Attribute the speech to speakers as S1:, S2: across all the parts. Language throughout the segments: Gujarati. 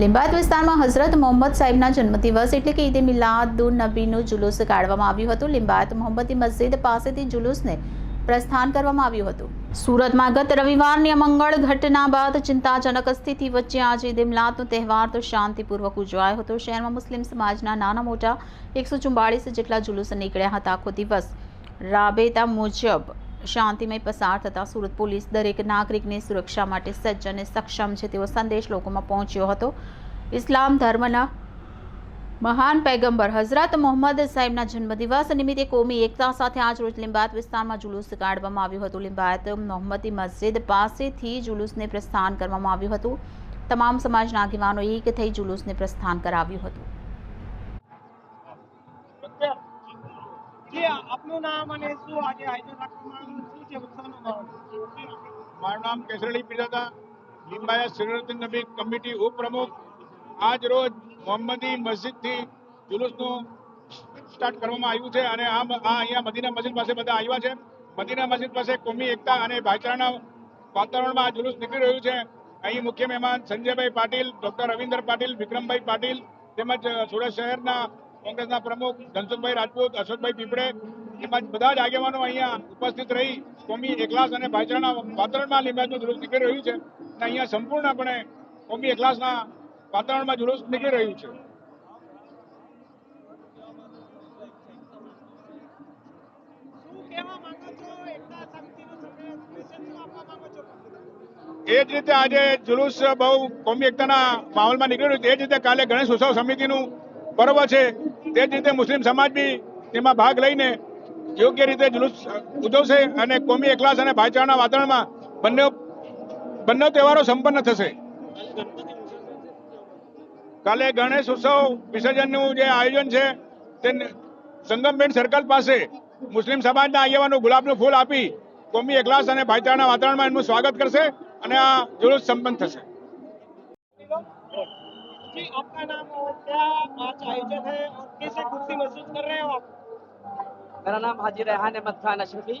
S1: લિંબાયત વિસ્તારમાં હઝરત મોહમ્મદ સાહેબના જન્મદિવસ એટલે કે ઈદે મિલાદુન નબીનું જુલુસ કાઢવામાં આવ્યું હતું. લિંબાયત મોહમ્મદી મસ્જિદ પાસેથી જુલુસને પ્રસ્થાન કરવામાં આવ્યું હતું. સુરતમાં ગત રવિવારની અમંગળ ઘટના બાદ ચિંતાજનક સ્થિતિ વચ્ચે આજે ઈદ મિલાદનો તહેવાર તો શાંતિપૂર્વક ઉજવાયો હતો. શહેરમાં મુસ્લિમ સમાજના નાના મોટા એકસો ચુમ્બાળીસ જેટલા જુલુસ નીકળ્યા હતા આખો દિવસ. રાબેતા મુજબ શાંતિમય પસાર થતાં સુરત પોલીસ દરેક નાગરિકની સુરક્ષા માટે સજ્જ અને સક્ષમ છે તેવો સંદેશ લોકોમાં પહોંચ્યો હતો. ઇસ્લામ ધર્મના મહાન પૈગંબર હઝરત મોહમ્મદ સાહેબના જન્મદિવસ નિમિત્તે કોમી એકતા સાથે આજ રોજ લિંબાયત વિસ્તારમાં જુલુસ કાઢવામાં આવ્યું હતું. લિંબાયત મોહમ્મદી મસ્જિદ પાસેથી જુલુસને પ્રસ્થાન કરવામાં આવ્યું હતું. તમામ સમાજના આગેવાનો એક થઈ જુલુસને પ્રસ્થાન કરાવ્યું હતું.
S2: મારું નામ કેસરડી પીરદાદા લિંબાયત સિરત નબી કમિટી ઉપપ્રમુખ. આજ રોજ મોહમ્મદી મસ્જિદથી જુલુસનું સ્ટાર્ટ કરવામાં આવ્યું છે અને આ અહીંયા મદીના મસ્જિદ પાસે બધા આવ્યા છે. મદીના મસ્જિદ પાસે કોમી, એકતા અને ભાઈચારાના વાતાવરણમાં આ જુલુસ નીકળી રહ્યું છે. અહીં મુખ્ય મહેમાન સંજયભાઈ પાટીલ, ડોક્ટર રવિન્દર પાટીલ, વિક્રમભાઈ પાટીલ તેમજ સુરત શહેરના કોંગ્રેસના પ્રમુખ ધનસુખભાઈ રાજપૂત અશોકભાઈ પીપળે તેમજ બધા જ આગેવાનો અહીંયા ઉપસ્થિત રહી કોમી એકલાસ અને ભાઈચારાના વાતાવરણમાં લીંબાજનું જુલુસ નીકળી રહ્યું છે અને અહીંયા સંપૂર્ણપણે કોમી એકલાસના વાતાવરણમાં જુલુસ નીકળી રહ્યું છે? એ જ રીતે આજે જુલુસ બહુ કોમી એકતાના માહોલમાં નીકળી રહ્યું છે. એ જ રીતે કાલે ગણેશ ઉત્સવ સમિતિનું પર્વ છે. તે જ રીતે મુસ્લિમ સમાજ બી તેમાં ભાગ લઈને યોગ્ય રીતે જુલુસ ઉજવશે અને કોમી એકલાસ અને ભાઈચારાના વાતાવરણમાં બંને બંને તહેવારો સંપન્ન થશે. કાલે ગણેશ ઉત્સવ વિસર્જનનું જે આયોજન છે, તે સંગમબેન સર્કલ પાસે મુસ્લિમ સમાજના આગેવાનો ગુલાબનું ફૂલ આપી કોમી એકલાસ અને ભાઈચારાના વાતાવરણમાં એમનું સ્વાગત કરશે અને આ જુલુસ સંપન્ન થશે.
S3: जी, आपका नाम और क्या आज आयोजन है? और कैसे खुशी महसूस कर रहे हो आप?
S4: मेरा नाम Haji Rehan Ahmed Khan Ashrafi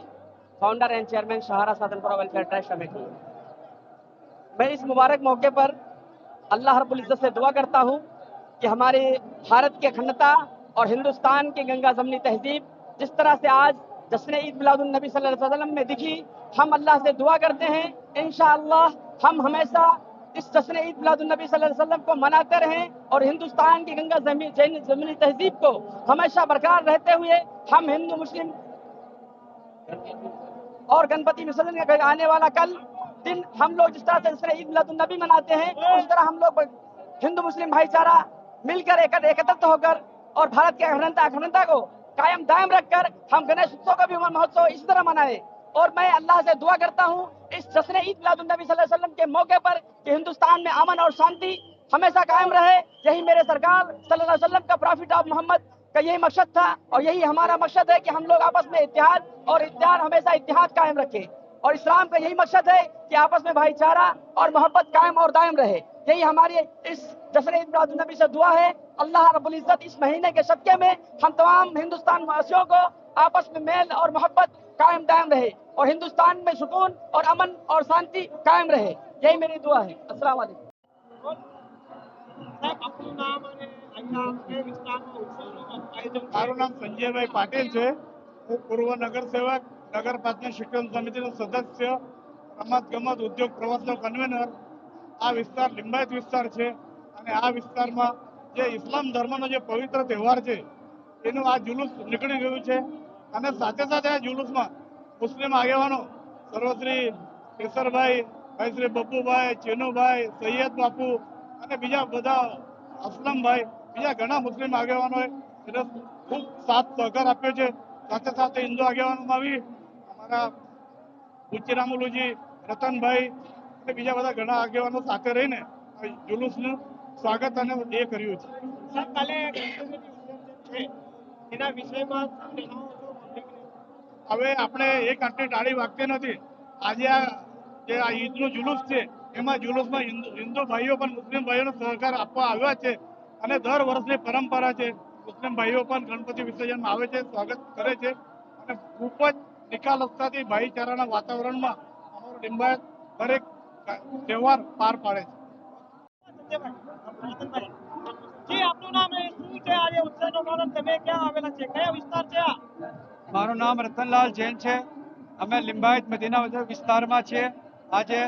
S4: founder and chairman Sahara Sadhanpura welfare trust committee मैं इस मुबारक मौके पर अल्लाह रब्बुल इज़्ज़त से दुआ करता हूँ कि हमारे भारत की अखंडता और हिंदुस्तान की गंगा जमनी तहजीब जिस तरह से आज जश्न ईद मिलादुन नबी सल्लल्लाहु अलैहि वसल्लम में दिखी, हम अल्लाह से दुआ करते हैं, इंशाअल्लाह हम हमेशा इस जश्न ईद मिलादुन नबी सल्लल्लाहु अलैहि वसल्लम को मनाते रहें और हिंदुस्तान की गंगा जमी जैन जमनी तहजीब को हमेशा बरकरार रहते हुए हम हिंदू, मुस्लिम और गणपति विसर्जन का आने वाला कल दिन हम लोग जिस तरह से तरह ईद मिलादुन नबी मनाते हैं, उस तरह हम लोग हिंदू, मुस्लिम भाईचारा मिलकर एक- होकर और भारत की अखंडता अखंडता को कायम दायम रखकर हम गणेश उत्सव का भी महोत्सव इसी तरह मनाए। और मैं अल्लाह से दुआ करता हूँ, इस जश्न ईद मिलादुन नबी सल्लल्लाहु अलैहि वसल्लम के मौके पर कि हिंदुस्तान में अमन और शांति हमेशा कायम रहे। यही मेरे सरकार सल्लल्लाहु अलैहि वसल्लम का प्रॉफिट ऑफ़ मोहम्मद का यही मकसद था और यही हमारा मकसद है कि हम लोग आपस में इतिहाद और इतिहाद हमेशा इतिहाद कायम रखें। और इस्लाम का यही मकसद है कि आपस में भाईचारा और मोहब्बत कायम और दायम रहे। यही हमारी इस जश्न ईद मिलादुन नबी से दुआ है। अल्लाह रब्बुल इज़्ज़त इस महीने के सदके में हम तमाम हिंदुस्तान वासियों को आपस में मेल और मोहब्बत कायम दायम रहे और हिंदुस्तान में सुकून और अमन और शांति कायम रहे यही मेरी दुआ है अस्सलाम वालेकुम
S3: સાહેબ આપનું નામ અને અહીંયા આપને વિસ્તારમાં ઉત્સવનું આયોજન
S5: મારું નામ સંજયભાઈ પાટીલ છે હું પૂર્વ નગરસેવક નગર પ્રાથમિક શિક્ષણ સમિતિનો સદસ્ય રમત ગમત ઉદ્યોગ પ્રવાસનો કન્વેનર આ વિસ્તાર લિંબાયત વિસ્તાર છે અને આ વિસ્તારમાં જે ઇસ્લામ ધર્મનો જે પવિત્ર તહેવાર છે, એનું આ જુલુસ નીકળી ગયું છે. અને સાથે સાથે આ જુલુસમાં મુસ્લિમ આગેવાનો, સર્વશ્રી કેસરભાઈ, ભાઈ શ્રી બબ્બુભાઈ, ચેનુભાઈ, સૈયદ બાપુ અને બીજા બધા અસલમભાઈ, બીજા ઘણા મુસ્લિમ આગેવાનોએ એને ખૂબ સાથ સહકાર આપ્યો છે. સાથે સાથે હિન્દુ આગેવાનોમાં બી અમારા ઉચ્ચરામુલુજી રતનભાઈ અને બીજા બધા ઘણા આગેવાનો સાથે રહીને જુલુસનું સ્વાગત અને એ કર્યું છે.
S3: કાલે એના વિષયમાં?
S5: હવે આપણે એક આટલી ટાળી વાગતી નથી. આજે આ જે આ ઈદનું જુલુસ છે એમાં જુલુસમાં હિન્દુ હિન્દુ ભાઈઓ પણ મુસ્લિમ ભાઈઓનો સહકાર આપવા આવ્યા છે અને દર વર્ષની પરંપરા છે મુસ્લિમ ભાઈઓ પણ ગણપતિ વિસર્જનમાં આવે છે સ્વાગત કરે છે. અને ખૂબ જ નિખાલસતાથી ભાઈચારાના વાતાવરણમાં અમારો લિંબાયત દરેક તહેવાર પાર પાડે છે.
S6: મારું નામ રતનલાલ જૈન છે. અમે લિંબાયત મદીના વિસ્તારમાં છીએ. આજે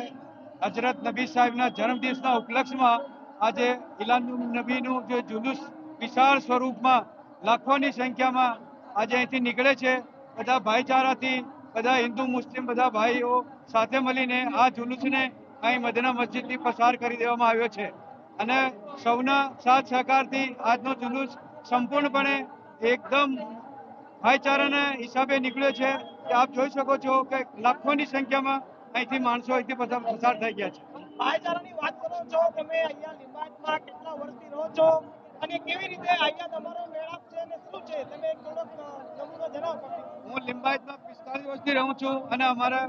S6: હજરત નબી સાહેબના જન્મદિવસના ઉપલક્ષમાં આજે ઇલાન નબીનું જે જુલુસ વિશાળ સ્વરૂપમાં લાખોની સંખ્યામાં આજે અહીંથી નીકળે છે. બધા ભાઈચારાથી, બધા હિન્દુ, મુસ્લિમ બધા ભાઈઓ સાથે મળીને આ જુલુસને અહીં મદીના મસ્જિદથી પસાર કરી દેવામાં આવ્યો છે. અને સૌના સાથ સહકારથી આજનો જુલુસ સંપૂર્ણપણે એકદમ ભાઈચારાના હિસાબે નીકળ્યો છે કે આપ જોઈ શકો છો કે લાખોની સંખ્યામાં અહીંથી માણસો અહીંથી પસાર થઈ ગયા છે.
S3: ભાઈચારાની વાત કરો છો તમે અહીંયા લિંબાયતમાં કેટલા વર્ષથી રહો છો અને કેવી રીતે અહીંયા તમારો મેળાપ છે અને શું છે? તમે થોડોક નમૂનો જણાવો
S6: હું લિંબાયતમાં પિસ્તાલીસ વર્ષથી રહું છું અને અમારા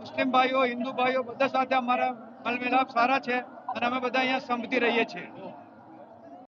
S6: મુસ્લિમ ભાઈઓ હિન્દુ ભાઈઓ બધા સાથે અમારા મલમિલાપ સારા છે. અને અમે બધા અહીંયા સંભતી રહીએ છીએ.